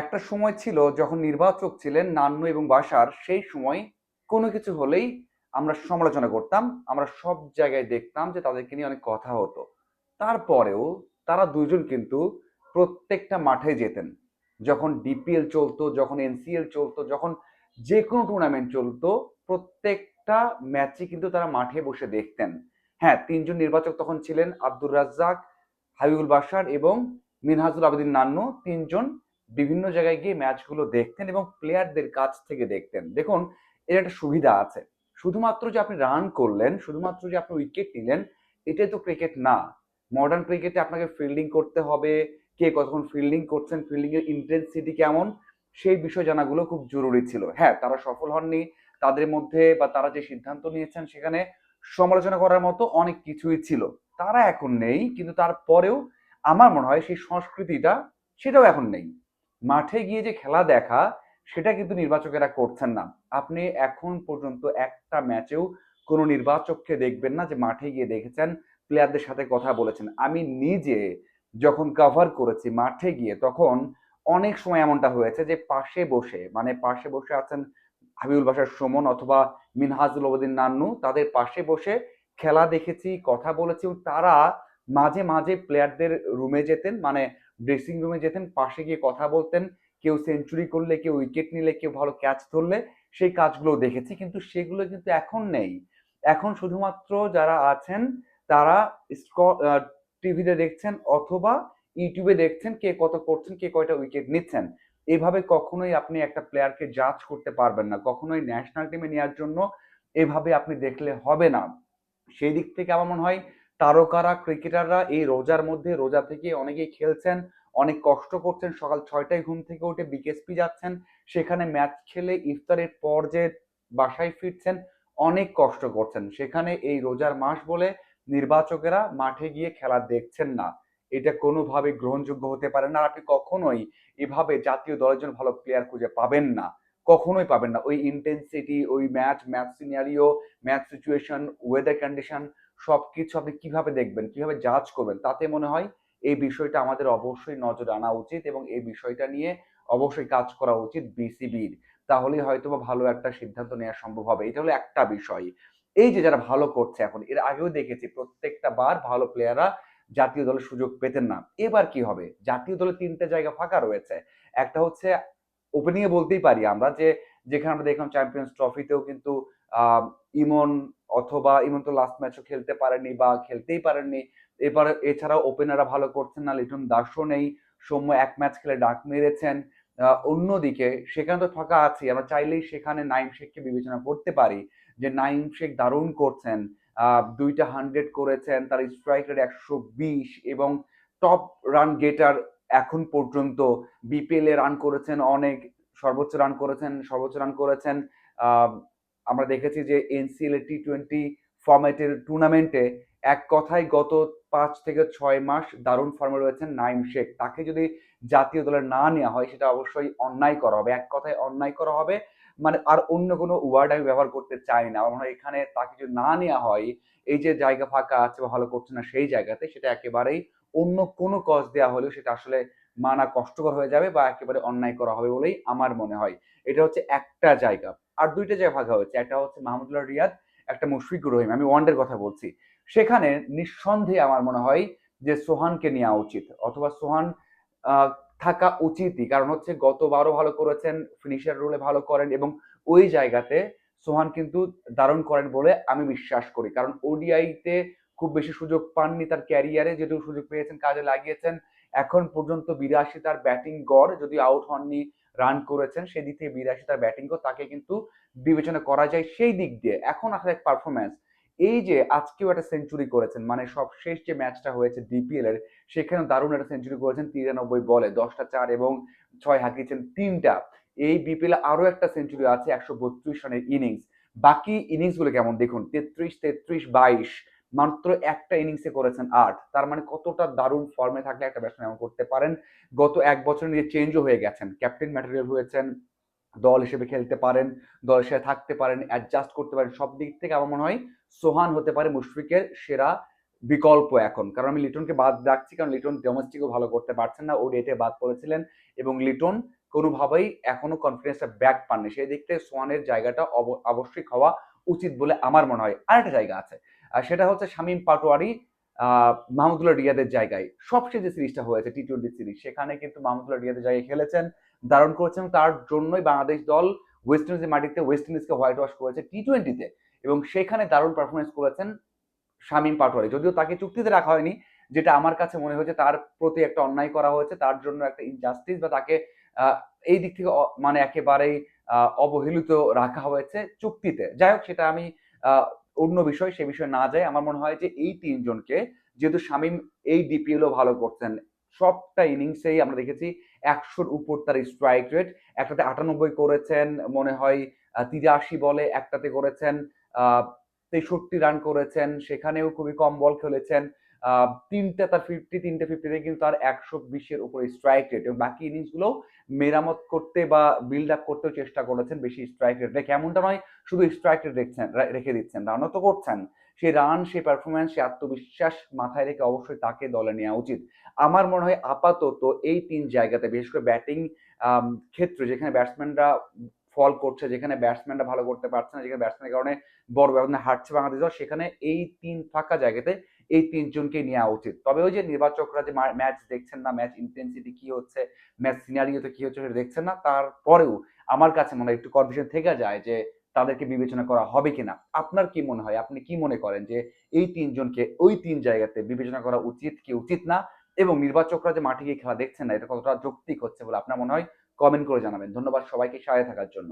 একটা সময় ছিল যখন নির্বাচক ছিলেন নান্নু এবং বাসার, সেই সময় কোনো কিছু হলেই আমরা সমালোচনা করতাম, আমরা সব জায়গায় দেখতাম যে তাদেরকে নিয়ে অনেক কথা হতো। তারপরেও তারা দুজন কিন্তু প্রত্যেকটা মাঠে যেতেন। যখন ডিপিএল চলতো, যখন এনসিএল চলতো, যখন যে কোনো টুর্নামেন্ট চলতো, প্রত্যেকটা ম্যাচে কিন্তু তারা মাঠে বসে দেখতেন। হ্যাঁ তিনজন নির্বাচক তখন ছিলেন আব্দুর রাজ্জাক, হাবিবুল বাসার এবং মিনহাজুল আবেদিন নান্নু, তিনজন বিভিন্ন জায়গায় গিয়ে ম্যাচগুলো দেখতেন এবং প্লেয়ারদের কাছ থেকে দেখতেন। দেখুন, এর একটা সুবিধা আছে। শুধুমাত্র যে আপনি রান করলেন, শুধুমাত্র যে আপনি উইকেট নিলেন এটাই তো ক্রিকেট না। মডার্ন ক্রিকেটে আপনাকে ফিল্ডিং করতে হবে, কে কতক্ষণ ফিল্ডিং করছেন ফিল্ডিং এর ইন্টেন্সিটি কেমন, সেই বিষয় জানাগুলো খুব জরুরি ছিল। হ্যাঁ তারা সফল হননি, তাদের মধ্যে বা তারা যে সিদ্ধান্ত নিয়েছেন সেখানে সমালোচনা করার মতো অনেক কিছুই ছিল। তারা এখন নেই, কিন্তু তারপরেও আমার মনে হয় সেই সংস্কৃতিটা সেটাও এখন নেই। মাঠে গিয়ে যে খেলা দেখা, সেটা কিন্তু নির্বাচকেরা করছেন না। আপনি এখন পর্যন্ত একটা ম্যাচেও কোনো নির্বাচককে দেখবেন না যে মাঠে গিয়ে দেখেছেন প্লেয়ারদের সাথে কথা বলেছেন। আমি নিজে যখন কভার করেছি মাঠে গিয়ে, তখন অনেক সময় এমনটা হয়েছে যে পাশে বসে মানে পাশে বসে আছেন হাবিবুল বাসার সুমন অথবা মিনহাজুল ওবদিন নান্নু, তাদের পাশে বসে খেলা দেখেছি, কথা বলেছি তারা মাঝে মাঝে প্লেয়ারদের রুমে যেতেন মানে ড্রেসিং রুমে যেতেন, পাশে গিয়ে কথা বলতেন, কেউ সেঞ্চুরি করলে, কেউ উইকেট নিলে, কেউ ভালো ক্যাচ ধরলে, সেই কাজগুলো দেখেছি। কিন্তু সেগুলো কিন্তু এখন নেই। এখন শুধুমাত্র যারা আছেন, তারা টিভিতে দেখছেন অথবা ইউটিউবে দেখছেন কে কত করছেন, কে কয়টা উইকেট নিচ্ছেন। এভাবে কখনোই আপনি একটা প্লেয়ারকে জাজ করতে পারবেন না। কখনোই ন্যাশনাল টিমে নেওয়ার জন্য এভাবে আপনি দেখলে হবে না। সেই দিক থেকে আমার মনে হয় তারকারা, ক্রিকেটাররা এই রোজার মধ্যে, রোজা থেকে অনেকেই খেলছেন, অনেক কষ্ট করছেন, সকাল ছয়টায় ঘুম থেকে উঠে বিকেএসপি যাচ্ছেন, সেখানে ম্যাচ খেলে ইফতারের পর যে বাসায় ফিরছেন, অনেক কষ্ট করছেন। সেখানে এই রোজার মাস বলে নির্বাচকেরা মাঠে গিয়ে খেলা দেখছেন না। এটা কোনোভাবে গ্রহণযোগ্য হতে পারে না। আপনি কখনোই এভাবে জাতীয় দলের জন্য ভালো প্লেয়ার খুঁজে পাবেন না। কখনোই পাবেন না। ওই ইন্টেন্সিটি ওই match match scenario match situation weather condition সবকিছু আপনি কীভাবে দেখবেন, কীভাবে জাজ করবেন, তাতে মনে হয় এই বিষয়টা আমাদের অবশ্যই নজরে আনা উচিত এবং এই বিষয়টা নিয়ে অবশ্যই কাজ করা উচিত বিসিবির তাহলেই হয়তো ভালো একটা সিদ্ধান্ত নেওয়া সম্ভব হবে। এটা হলো একটা বিষয়। এই যে যারা ভালো করছে এখন, এর আগেও দেখেছি প্রত্যেকটা বার ভালো প্লেয়াররা জাতীয় দলের সুযোগ পেতেন না। এবার কি হবে? জাতীয় দলে তিনটে জায়গা ফাঁকা রয়েছে। একটা হচ্ছে ওপেনিংয়ে বলতেই পারি আমরা যে, যেখানে আমরা দেখলাম চ্যাম্পিয়ন্স ট্রফিতেও কিন্তু ইমন অথবা ইমন তো লাস্ট ম্যাচও খেলতে পারেনি বা খেলতেই পারেননি। এবার এছাড়াও ওপেনাররা ভালো করছেন না, লিটন দাসও নেই। সৌম্য এক ম্যাচ খেলে ডাক মেরেছেন। অন্যদিকে সেখানে তো ফাঁকা আছে। আমরা চাইলেই সেখানে নাইম শেখকে বিবেচনা করতে পারি যে নাইম শেখ দারুণ করছেন। দুইটা হান্ড্রেড করেছেন, তার স্ট্রাইক রেট একশো বিশ এবং টপ রান গেটার এখন পর্যন্ত বিপিএল এ রান করেছেন অনেক, সর্বোচ্চ রান করেছেন, সর্বোচ্চ রান করেছেন। আমরা দেখেছি যে এনসিএল টি টোয়েন্টি ফর্মেটের টুর্নামেন্টে এক কথায় গত পাঁচ থেকে ছয় মাস দারুণ ফর্মে রয়েছেন নাইম শেখ। তাকে যদি জাতীয় দলের না নেওয়া হয়, সেটা অবশ্যই অন্যায় করা হবে। এক কথায় অন্যায় করা হবে মানে আর অন্য কোনো ওয়ার্ড আমি ব্যবহার করতে চাই না। আমার হয় এখানে তাকে যদি না নেওয়া হয়, এই যে জায়গা ফাঁকা আছে বা ভালো করছে না সেই জায়গাতে, সেটা একেবারেই অন্য কোনো কজ দেওয়া হলেও সেটা আসলে মানা কষ্টকর হয়ে যাবে বা একেবারে অন্যায় করা হবে বলেই আমার মনে হয়। এটা হচ্ছে একটা জায়গা। আর দুইটা জায়গায় ফাঁকা হয়েছে। একটা হচ্ছে মাহমুদুল্লাহ রিয়াদ, একটা মুশফিকুর রহিম। আমি ওয়ানডের কথা বলছি। সেখানে নিঃসন্দেহে আমার মনে হয় যে সোহানকে নেওয়া উচিত অথবা সোহান থাকা উচিতই। কারণ হচ্ছে গতবারও ভালো করেছেন ফিনিশার রোলে ভালো করেন এবং ওই জায়গাতে সোহান কিন্তু দারুণ করেন বলে আমি বিশ্বাস করি। কারণ ওডিআইতে খুব বেশি সুযোগ পাননি তার ক্যারিয়ারে যেটুকু সুযোগ পেয়েছেন, কাজে লাগিয়েছেন। এখন পর্যন্ত বিরাশি তার ব্যাটিং গড় যদি আউট হননি রান করেছেন সেই দিক থেকে বিরাশি তার ব্যাটিং গড়, তাকে কিন্তু বিবেচনা করা যায় সেই দিক দিয়ে। এখন আসলে এক পারফরমেন্স এই যে আজকেও একটা সেঞ্চুরি করেছেন মানে সব শেষ যে ম্যাচটা হয়েছে ডিপিএল এর সেখানে দারুণ একটা সেঞ্চুরি করেছেন, তিরানব্বই বলে, দশটা চার এবং ছয় হাঁকিয়েছেন তিনটা। এই বিপিএল আরও একটা সেঞ্চুরি আছে, একশো বত্রিশ রানের ইনিংস বাকি ইনিংসগুলো কেমন? দেখুন, তেত্রিশ তেত্রিশ, বাইশ। মাত্র একটা ইনিংসে করেছেন আট। তার মানে কতটা দারুণ ফর্মে থাকলে একটা ব্যাটসম্যান এমন করতে পারেন। গত এক বছর নিয়ে চেঞ্জও হয়ে গেছেন। ক্যাপ্টেন ম্যাটেরিয়াল হয়েছেন, দল হিসেবে খেলতে পারেন দল হিসেবে থাকতে পারেন অ্যাডজাস্ট করতে পারেন, সব দিক থেকে আমার মনে হয় সোহান হতে পারে মুশফিকের সেরা বিকল্প এখন। কারণ আমি লিটনকে বাদ রাখছি, কারণ লিটন ডোমেস্টিকও ভালো করতে পারছেন না ওডিআইতে বাদ পড়েছিলেন এবং লিটন কোনোভাবেই এখনও কনফিডেন্সটা ব্যাক পাননি। সেই দিক থেকে সোয়ানের জায়গাটা অব- আবশ্যিক হওয়া উচিত বলে আমার মনে হয়। আরেকটা জায়গা আছে সেটা হচ্ছে শামীম পাটোয়ারি মাহমুদুল্লাহ রিয়াদের জায়গায়। সবচেয়ে যে সিরিজটা হয়েছে টি টোয়েন্টি সিরিজ, সেখানে কিন্তু মাহমুদুল্লাহ রিয়াদের জায়গায় খেলেছেন, দারুণ করেছেন, তার জন্যই বাংলাদেশ দল ওয়েস্ট ইন্ডিজের মাটিতে ওয়েস্ট ইন্ডিজকে হোয়াইট ওয়াশ করেছে টি টোয়েন্টিতে এবং সেখানে দারুণ পারফরমেন্স করেছেন শামীম পাটোয়ারি। যদিও তাকে চুক্তিতে রাখা হয়নি, যেটা আমার কাছে মনে হয়েছে তার প্রতি একটা অন্যায় করা হয়েছে, তার জন্য একটা ইনজাস্টিস বা তাকে এই দিক থেকে মানে একেবারেই অবহেলিত রাখা হয়েছে চুক্তিতে। যাই হোক, সেটা আমি অন্য বিষয়, সে বিষয়ে না যায়। আমার মনে হয় যে এই তিনজনকে, যেহেতু শামীম এই ডিপিএলও ভালো করছেন, সবটা ইনিংসেই আমরা দেখেছি একশোর উপর তার স্ট্রাইক রেট একটাতে আটানব্বই করেছেন, মনে হয় তিরাশি বলে একটাতে করেছেন তেষট্টি রান করেছেন, সেখানেও খুবই কম বল খেলেছেন। তিনটা তার ফিফটি তিনটে ফিফটিতে কিন্তু তার একশো বিশের উপরে স্ট্রাইক রেট এবং বাকি ইনিংসগুলো মেরামত করতে বা বিল্ড আপ করতেও চেষ্টা করেছেন বেশি স্ট্রাইক রেট রেখে এমনটা নয়, শুধু স্ট্রাইক রেট রেখেছেন রেখে দিচ্ছেন রানও তো করছেন। সেই রান সেই পারফরমেন্স সেই আত্মবিশ্বাস মাথায় রেখে অবশ্যই তাকে দলে নেওয়া উচিত। আমার মনে হয় আপাতত এই তিন জায়গাতে, বিশেষ করে ব্যাটিং ক্ষেত্রে, যেখানে ব্যাটসম্যানরা ফল করছে, যেখানে ব্যাটসম্যানরা ভালো করতে পারছে না, যেখানে ব্যাটসম্যানের কারণে বড় ব্যবধানে হারছে বাংলাদেশ সেখানে এই তিন ফাঁকা জায়গাতে এই তিনজনকে নেওয়া উচিত। তবে ওই যে নির্বাচকরা যে ম্যাচ দেখছেন না ম্যাচ ইন্টেন্সিটি কি হচ্ছে ম্যাচ সিনারিওতে কি হচ্ছে সেটা দেখছেন না, তারপরেও আমার কাছে মনে হয় একটু কনফিউশন থেকে যায় যে তাদেরকে বিবেচনা করা হবে কিনা। আপনার কি মনে হয়? আপনি কি মনে করেন যে এই তিনজনকে ওই তিন জায়গাতে বিবেচনা করা উচিত কি উচিত না? এবং নির্বাচকরা যে মাঠে গিয়ে খেলা দেখছেন না, এটা কতটা যৌক্তিক হচ্ছে বলে আপনার মনে হয়? কমেন্ট করে জানাবেন। ধন্যবাদ সবাইকে সাথে থাকার জন্য।